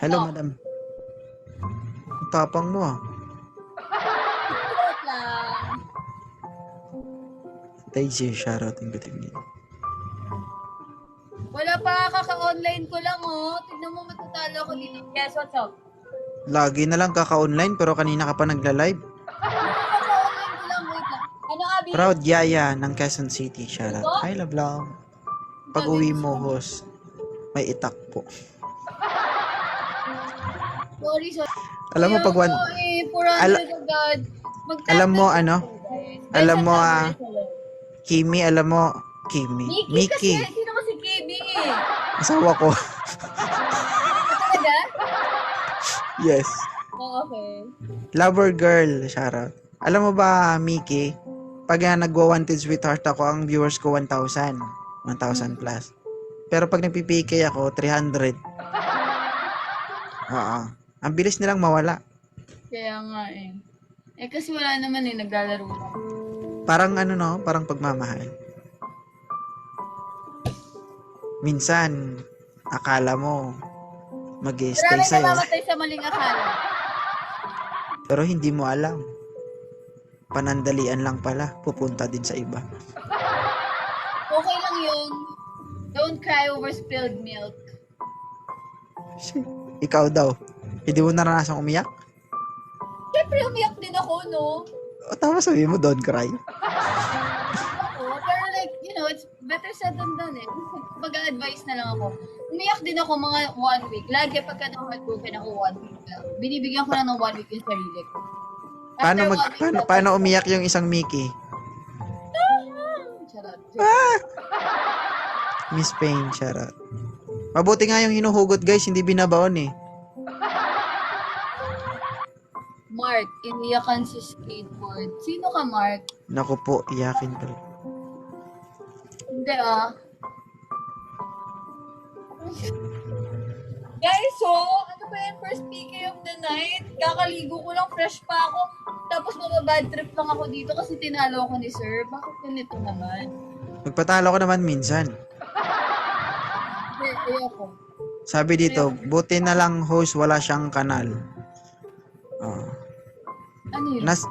Hello, Oh. madam. Ang tapang mo ah. Joke lang. Daisy, shoutout and good evening. Wala pa, kaka-online ko lang oh. Tignan mo matatalo ko dito. Yes, what's up? Lagi na lang kaka-online pero kanina ka pa nagla-live. Kaka-online ko lang, wait lang. Ano, Abi? Proud Yaya ng Quezon City. Shoutout. Hi, love love. Pag uwi mo, host, may itak po. Sorry, sorry. Alam mo, pag one... Eh, 400 Ala- agad. Alam mo, ano? Alam mo, ah, Kimi, alam mo, Kimi. Mickey, Mickey. kasi. Sino kasi Kimi? Asawa ko. Talaga? yes. Oh, okay. Lover girl, shoutout. Alam mo ba, Mickey, pag uh, nagwa-wanted sweetheart ako, ang viewers ko 1,000. 1,000 plus. Pero pag nagpipike ako, 300. Oo. Ang bilis nilang mawala. Kaya nga eh. Eh kasi wala naman eh, naglalaro lang. Parang ano no, parang pagmamahal. Minsan, akala mo, mag stay Maraming sa'yo. namamatay sa maling akala. Pero hindi mo alam. Panandalian lang pala, pupunta din sa iba. Okay lang yun. Don't cry over spilled milk. Ikaw daw, hindi mo naranasan umiyak? Siyempre, umiyak din ako, no? O tama sabi mo, don't cry. Ako, pero like, you know, it's better said than done eh. Mag-advise na lang ako. Umiyak din ako mga one week. Lagi pagka na-heartbroken ako one week lang. Binibigyan ko lang ng one week yung sarili ko. After Paano, mag, one week, paano, dapat- paano umiyak yung isang Mickey? Charot. Miss Payne, charot. Mabuti nga yung hinuhugot guys, hindi binabaon eh. Mark, iniyakan sa skateboard. Sino ka, Mark? Naku po, iyakin pala. Hindi ah. Guys, so, ano ba yan? First PK of the night? Kakaligo ko lang, fresh pa ako. Tapos mababad trip lang ako dito kasi tinalo ako ni sir. Bakit ganito naman? Magpatalo ko naman minsan. Hindi, ayoko. Sabi dito, buti na lang host wala siyang kanal. Oh. Ano yun? Nas,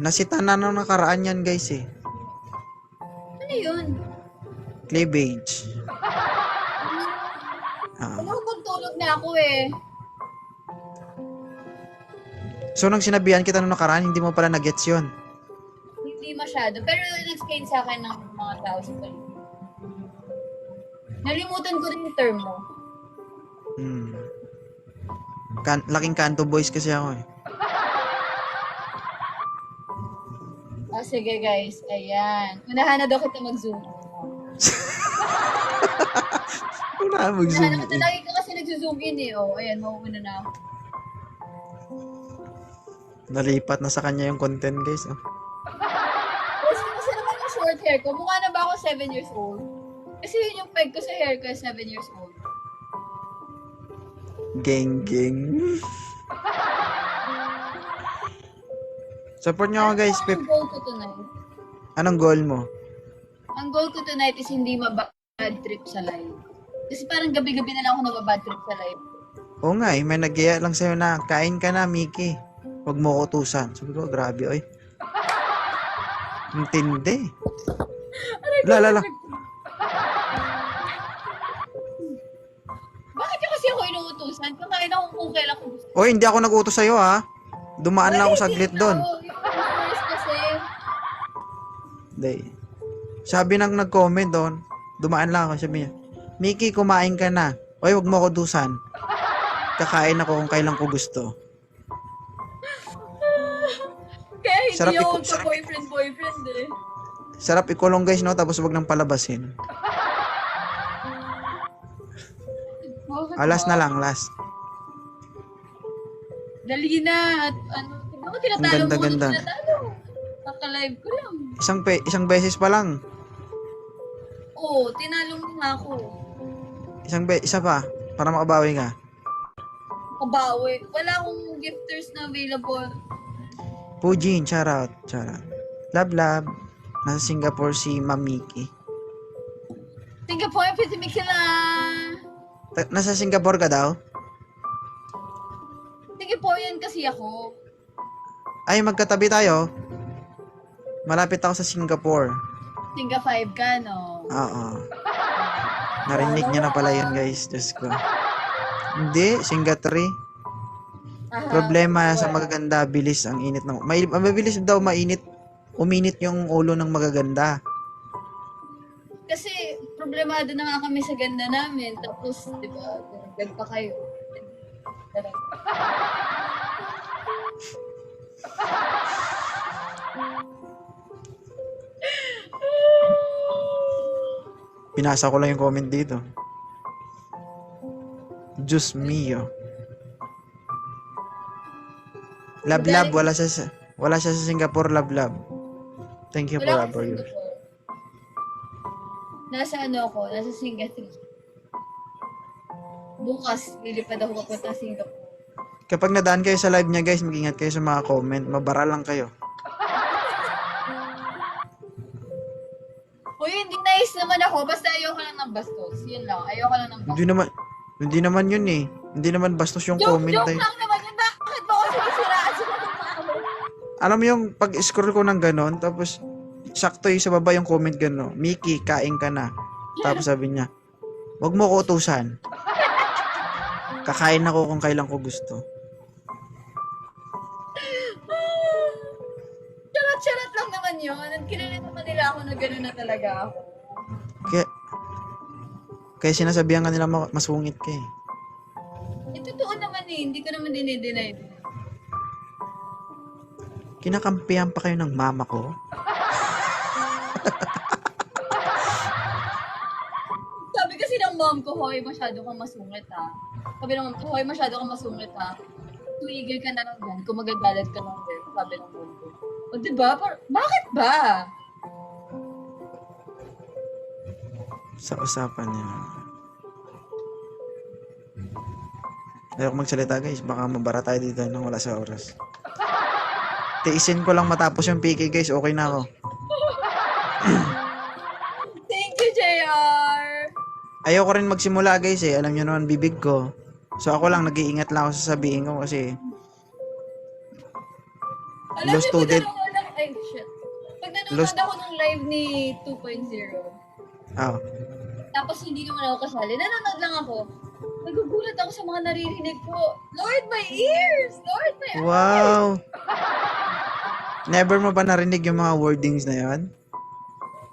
nasita na nung nakaraan yan guys eh. ano yun? Cleavage. Ah. Ano kung tulog na ako eh. So nang sinabihan kita nung nakaraan, hindi mo pala na-gets yun. Hindi masyado. Pero in-explain sa akin ng mga tao sa paligid. Nalimutan ko rin yung term mo. Hmm. Kan laking kanto boys kasi ako eh. Sige guys. Ayan. Unahan na daw kita mag-zoom. Wala mag-zoom Unahan na kita. Lagi ka kasi nag-zoom in eh. Oh, ayan. Mauuna na ako. Nalipat na sa kanya yung content guys. Oh. Kasi kasi naman yung short hair ko. Mukha na ba ako 7 years old? Kasi yun yung peg ko sa hair ko 7 years old. Geng geng. Support nyo ako guys. Ano ang goal ko tonight? Anong goal mo? Ang goal ko tonight is hindi mabad trip sa live. Kasi parang gabi-gabi na lang ako nababad trip sa live. Oo nga eh, may nagyaya lang sa'yo na, kain ka na, Mickey. Huwag mo ko utusan. Sabi ko, grabe, oy. Ang tindi. La, la, la. Bakit yung kasi ako inuutusan? Kakain ako kung kailan ko gusto. Oy, hindi ako nag-utos sa'yo, ha? Dumaan lang ako saglit doon. ako. Yung followers kasi. Hindi. Sabi nang nag-comment doon, dumaan lang ako, sabi niya, Mickey, kumain ka na. Oy, huwag mo ko utusan. Kakain ako kung kailan ko gusto. Kaya hindi Sarap ako iko- sa boyfriend-boyfriend eh. Sarap ikulong guys, no? Tapos wag nang palabasin. Bakit Ah, na lang, last. Dali na. At ano, tignan mo, tinatalo mo ganda-ganda. na tinatalo. Kaka-live ko lang. Isang, pe isang beses pa lang. Oo, tinalo mo nga ako. Isang be isa pa, para makabawi ka. Kabawi. Wala akong gifters na available. Pujin, shout out, shout out. Love, love. Nasa Singapore si Mamiki. Singapore, piti Mikila. Ta- Nasa Singapore ka daw? Singaporean kasi ako. Ay, magkatabi tayo. Malapit ako sa Singapore. Singa 5 ka, no? Oo. Narinig niya na pala yun, guys. Diyos ko. Hindi, Singa 3. Aha. Problema sa magaganda, bilis ang init ng... May, mabilis daw mainit. Uminit yung ulo ng magaganda. Kasi problemado na nga kami sa ganda namin. Tapos, di ba, dagdag pa kayo. Pinasa ko lang yung comment dito. Diyos mio. Love love, wala siya sa, wala siya sa Singapore, love love. Thank you for Wala for. Singapore. Nasa ano ako, nasa Singapore. Bukas, lilipad ako papunta sa Singapore. Kapag nadaan kayo sa live niya guys, mag-ingat kayo sa mga comment. Mabara lang kayo. Bastos. Yun lang. Ayoko lang ng bastos. Hindi naman, hindi naman yun eh. Hindi naman bastos yung Joke, comment joke eh. lang naman yun. Bakit ba ako sinisiraan sa mga? Alam mo yung pag-scroll ko ng ganon, tapos sakto yung sa baba yung comment gano'n. Mickey, kain ka na. Tapos sabi niya, wag mo ko utusan. Kakain ako kung kailan ko gusto. Charot-charot lang naman yun. Kilala naman nila ako na gano'n na talaga ako. Kaya, sinasabihan ka nila ma- masungit ka eh. Eh, totoo naman eh. Hindi ko naman dinideny. Kinakampihan pa kayo ng mama ko. Sabi kasi ng mom ko, Hoy, masyado kang masungit ha. Sabi ng mom ko, Hoy, masyado kang masungit ha. Tuigil ka na lang dyan kung magagalit ka lang din. Sabi ng mom ko. O diba? Par- bakit ba? Sa usapan niya. Ayoko magsalita guys, baka mabara tayo dito nang wala sa oras. Tiisin ko lang matapos yung PK guys, okay na ako. Thank you, JR! Ayoko rin magsimula guys eh, alam niyo naman bibig ko. So ako lang, nag-iingat lang ako sa sabihin ko kasi Alam Low student. pag nanonood ako, ay shit. Pag nanonood Low st- ako ng live ni 2.0, ah, tapos hindi naman ako kasali, nanonood lang ako. Nagugulat ako sa mga naririnig ko. Lord, my ears! Lord, my eyes! wow. Never mo ba narinig yung mga wordings na yan?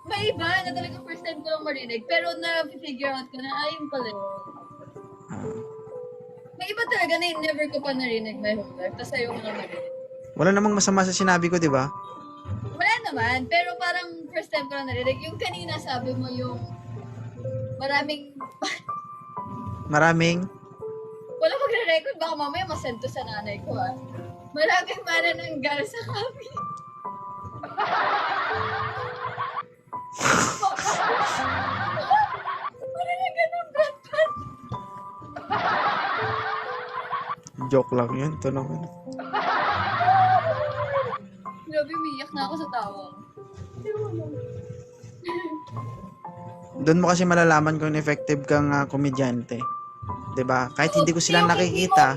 May iba na talaga first time ko lang marinig. Pero na-figure out ko na, ayun pala yun. Ah. May iba talaga na never ko pa narinig my whole life. Tapos ayoko na marinig. Wala namang masama sa sinabi ko, di ba? Naman. Pero parang first time ko lang narinig. Yung kanina sabi mo yung maraming... Maraming Wala magre-record. Baka mamaya masend to sa nanay ko ah. Maraming manananggal sa kami. Manananggal ng Brad Pitt. joke lang yun. Ito naman. Umiyak na ako sa tawa. Doon mo kasi malalaman kung effective kang ah, komedyante. 'Di ba? Kahit hindi ko sila Yung hindi nakikita,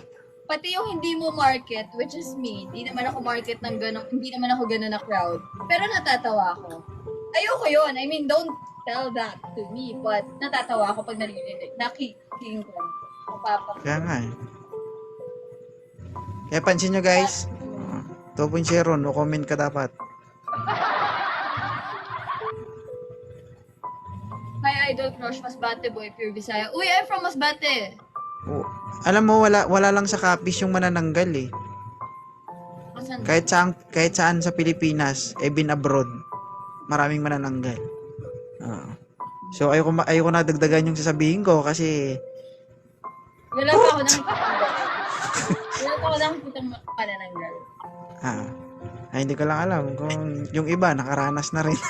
Pati yung hindi mo market, which is me, hindi naman ako market ng ganong, hindi naman ako ganon na crowd. Pero natatawa ako. Ayoko yun. I mean, don't tell that to me. But natatawa ako pag narinig. Nakiking ko. Mapapa. kaya nga eh. Kaya pansin nyo guys, ah, 2.0, no comment ka dapat. Hi, Idol Crush, Masbate Boy, Pure Visaya. Uy, I'm from Masbate! Oh, alam mo wala wala lang sa kapis yung manananggal eh. Asan? Kahit saan kahit saan sa Pilipinas, even abroad, maraming manananggal. Ah. so ayoko ma- ayoko na dagdagan yung sasabihin ko kasi Wala pa ako nakikita. Wala pa ako nakikita panananggal. ah, ay, hindi ko lang alam kung yung iba nakaranas na rin.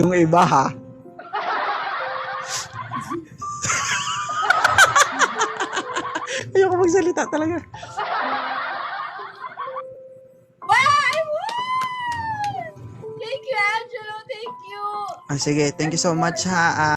yung iba ha. Ayoko magsalita talaga. Thank you, Angelo! Thank you! Ah, sige, thank you so much ha. Ah,